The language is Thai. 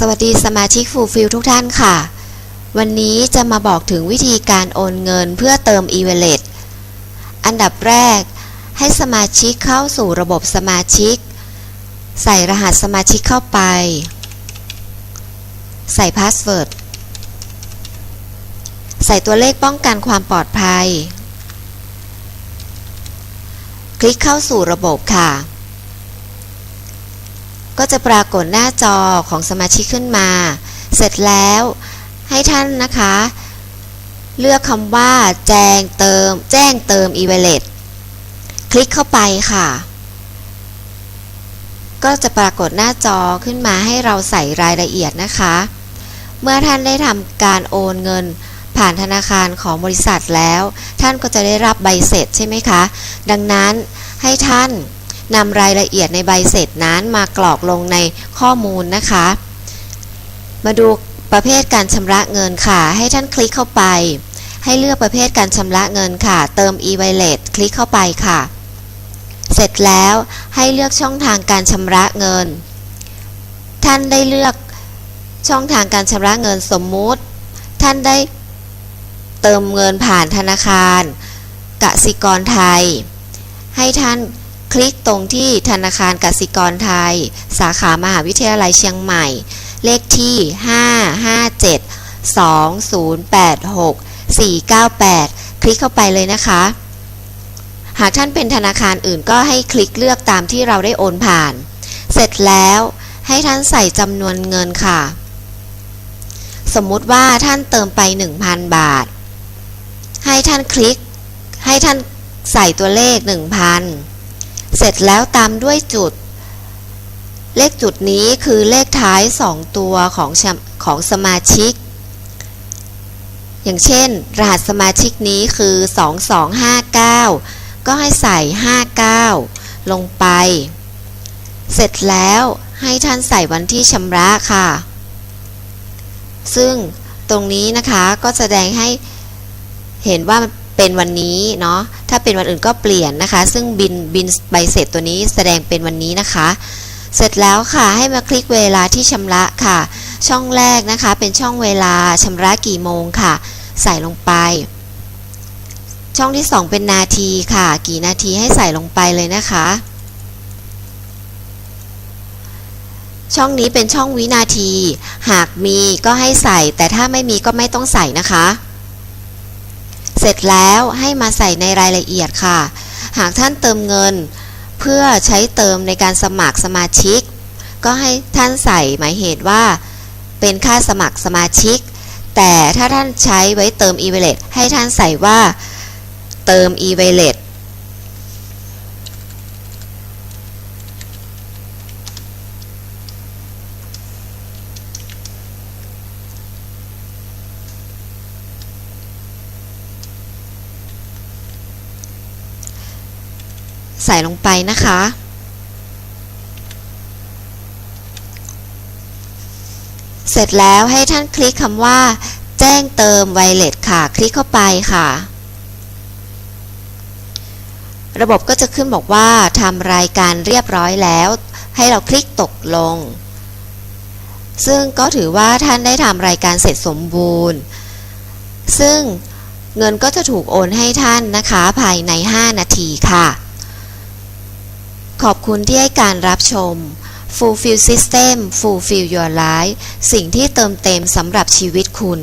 สวัสดีสมาชิกฟูลฟิลทุกท่านค่ะ วันนี้จะมาบอกถึงวิธีการโอนเงินเพื่อเติม e w a l l e t อันดับแรก ให้สมาชิกเข้าสู่ระบบสมาชิก ใส่รหัสสมาชิกเข้าไป ใส่พาสเวิร์ดใส่ตัวเลขป้องกันความปลอดภัย คลิกเข้าสู่ระบบค่ะ ก็จะปรากฏหน้าจอของสมาชิกขึ้นมา เสร็จแล้วให้ท่านนะคะ เลือกคำว่าแจ้งเติม แจ้งเติม e w a l l e t คลิกเข้าไปค่ะ ก็จะปรากฏหน้าจอขึ้นมาให้เราใส่รายละเอียดนะคะ เมื่อท่านได้ทำการโอนเงินผ่านธนาคารของบริษัทแล้ว ท่านก็จะได้รับใบเสร็จใช่ไหมคะ ดังนั้นให้ท่าน นำรายละเอียดในใบเสร็จนั้นมากรอกลงในข้อมูลนะคะ มาดูประเภทการชำระเงินค่ะ ให้ท่านคลิกเข้าไป ให้เลือกประเภทการชำระเงินค่ะ เติม e-wallet คลิกเข้าไปค่ะ เสร็จแล้วให้เลือกช่องทางการชำระเงิน ท่านได้เลือกช่องทางการชำระเงินสมมุติ ท่านได้เติมเงินผ่านธนาคารกสิกรไทย ให้ท่าน คลิกตรงที่ธนาคารกสิกรไทย สาขามหาวิทยาลัยเชียงใหม่ เลขที่ 557 2086 498 คลิกเข้าไปเลยนะคะ หากท่านเป็นธนาคารอื่นก็ให้คลิกเลือกตามที่เราได้โอนผ่าน เสร็จแล้วให้ท่านใส่จำนวนเงินค่ะ สมมุติว่าท่านเติมไป 1,000 บาท ให้ท่านคลิก ให้ท่านใส่ตัวเลข 1,000 เสร็จแล้วตามด้วยจุด เลขจุดนี้คือเลขท้าย 2 ตัวของของสมาชิก อย่างเช่น รหัสสมาชิกนี้คือ 2259 ก็ให้ใส่ 59 ลงไป เสร็จแล้วให้ท่านใส่วันที่ชำระค่ะ ซึ่งตรงนี้นะคะก็แสดงให้เห็นว่า เป็นวันนี้เนาะถ้าเป็นวันอื่นก็เปลี่ยนนะคะ ซึ่งบินบินใบเสร็จตัวนี้แสดงเป็นวันนี้นะคะ เสร็จแล้วค่ะให้มาคลิกเวลาที่ชำระค่ะ ช่องแรกนะคะ เป็นช่องเวลาชำระกี่โมงค่ะ ใส่ลงไป ช่องที่ 2 เป็นนาทีค่ะ กี่นาทีให้ใส่ลงไปเลยนะคะ ช่องนี้เป็นช่องวินาที หากมีก็ให้ใส่ แต่ถ้าไม่มีก็ไม่ต้องใส่นะคะ เสร็จแล้วให้มาใส่ในรายละเอียดค่ะ หากท่านเติมเงิน เพื่อใช้เติมในการสมัครสมาชิก ก็ให้ท่านใส่หมายเหตุว่า เป็นค่าสมัครสมาชิก แต่ถ้าท่านใช้ไว้เติม e w a l l e t ให้ท่านใส่ว่า เติม e w a l l e t ใส่ลงไปนะคะ เสร็จแล้วให้ท่านคลิกคำว่า แจ้งเติมไวเลสค่ะ คลิกเข้าไปค่ะ ระบบก็จะขึ้นบอกว่าทำรายการเรียบร้อยแล้ว ให้เราคลิกตกลง ซึ่งก็ถือว่าท่านได้ทำรายการเสร็จสมบูรณ์ ซึ่งเงินก็จะถูกโอนให้ท่านนะคะ ภายใน 5 นาทีค่ะ ขอบคุณที่ให้การรับชม Fulfill System Fulfill Your Life สิ่งที่เติมเต็มสำหรับชีวิตคุณ